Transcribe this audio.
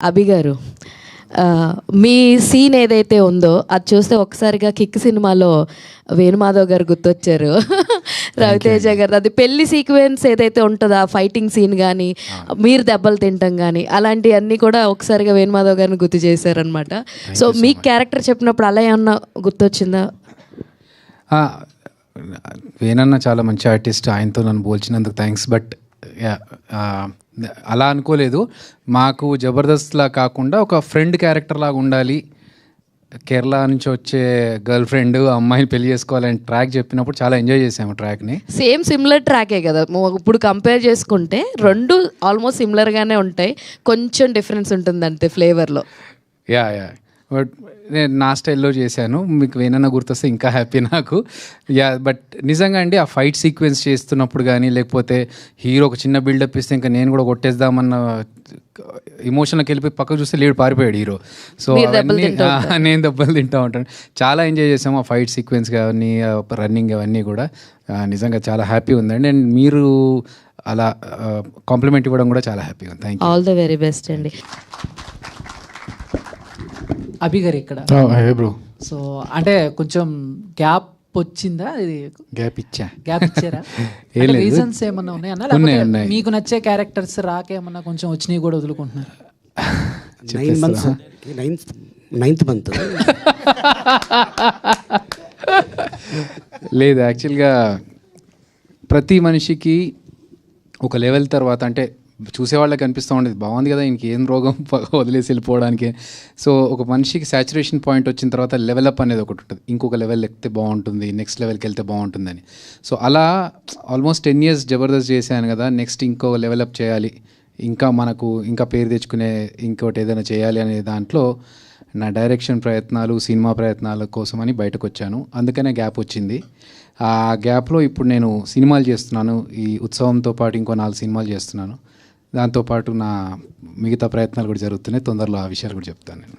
అభి గారు ఆ, మీ సీన్ ఏదైతే ఉందో అది చూస్తే ఒకసారిగా కిక్ సినిమాలో వేణుమాధవ్ గారు గుర్తొచ్చారు. రవితేజ గారు అది పెళ్ళి సీక్వెన్స్ ఏదైతే ఉంటుందో ఆ ఫైటింగ్ సీన్ కానీ మీరు దెబ్బలు తింటాం కానీ అలాంటివన్నీ కూడా ఒకసారిగా వేణుమాధవ్ గారిని గుర్తు చేశారనమాట సో మీ క్యారెక్టర్ చెప్పినప్పుడు అలా ఏమన్నా గుర్తొచ్చిందా? వేణన్న చాలా మంచి ఆర్టిస్ట్. ఆయనతో నన్ను పోల్చినందుకు థ్యాంక్స్ బట్ అలా అనుకోలేదు. మాకు జబర్దస్త్లా కాకుండా ఒక ఫ్రెండ్ క్యారెక్టర్ లాగా ఉండాలి. కేరళ నుంచి వచ్చే గర్ల్ ఫ్రెండ్ అమ్మాయిని పెళ్ళి చేసుకోవాలని ట్రాక్ చెప్పినప్పుడు చాలా ఎంజాయ్ చేసాము ట్రాక్ని. సేమ్ సిమిలర్ ట్రాకే కదా. ఇప్పుడు కంపేర్ చేసుకుంటే రెండు ఆల్మోస్ట్ సిమిలర్గానే ఉంటాయి. కొంచెం డిఫరెన్స్ ఉంటుంది అంతే ఫ్లేవర్లో. Yeah yeah. బట్ నేను నా స్టైల్లో చేశాను. మీకు వేనన్నా గుర్తొస్తే ఇంకా హ్యాపీ నాకు. యా బట్ నిజంగా అండి ఆ ఫైట్ సీక్వెన్స్ చేస్తున్నప్పుడు కానీ లేకపోతే హీరో ఒక చిన్న బిల్డప్ ఇస్తే ఇంకా నేను కూడా కొట్టేద్దామన్న ఇమోషన్కి వెళ్ళిపోయి పక్కకు చూస్తే లేడు పారిపోయాడు హీరో. సో నేను దెబ్బలు తింటా ఉంటాను. చాలా ఎంజాయ్ చేసాము ఆ ఫైట్ సీక్వెన్స్ కానీ రన్నింగ్ అవన్నీ కూడా. నిజంగా చాలా హ్యాపీ ఉందండి. అండ్ మీరు అలా కాంప్లిమెంట్ ఇవ్వడం కూడా చాలా హ్యాపీగా ఉంది. Thank all the very best అండి. అభి గారు ఇక్కడ బ్రో? సో అంటే కొంచెం గ్యాప్ వచ్చిందా? ఇది గ్యాప్ ఇచ్చా. గ్యాప్ ఇచ్చారా. రీజన్స్ ఏమన్నా ఉన్నాయన్నా. మీకు నచ్చే క్యారెక్టర్స్ రాక ఏమన్నా కొంచెం వచ్చినాయి కూడా వదులుకుంటున్నారు? Nine months ninth ninth month లేదు యాక్చువల్గా ప్రతి మనిషికి ఒక లెవెల్ తర్వాత అంటే చూసేవాళ్ళకి అనిపిస్తూ ఉండేది. బాగుంది కదా ఇంక ఏం రోగం వదిలేసి వెళ్ళిపోవడానికి. సో ఒక మనిషికి సాచురేషన్ పాయింట్ వచ్చిన తర్వాత లెవెల్ అప్ అనేది ఒకటి ఉంటుంది. ఇంకొక లెవెల్ ఎక్కితే బాగుంటుంది నెక్స్ట్ లెవెల్కి వెళ్తే బాగుంటుందని. సో అలా ఆల్మోస్ట్ టెన్ ఇయర్స్ జబర్దస్త్ చేశాను కదా నెక్స్ట్ ఇంకో లెవెల్ అప్ చేయాలి. ఇంకా మనకు ఇంకా పేరు తెచ్చుకునే ఇంకోటి ఏదైనా చేయాలి అనే దాంట్లో నా డైరెక్షన్ ప్రయత్నాలు సినిమా ప్రయత్నాల కోసమని బయటకు వచ్చాను. అందుకనే గ్యాప్ వచ్చింది. ఆ గ్యాప్లో ఇప్పుడు నేను సినిమాలు చేస్తున్నాను. ఈ ఉత్సవంతో పాటు ఇంకో నాలుగు సినిమాలు చేస్తున్నాను. దాంతోపాటు నా మిగతా ప్రయత్నాలు కూడా జరుగుతున్నాయి. తొందరలో ఆ విషయాలు కూడా చెప్తాను నేను.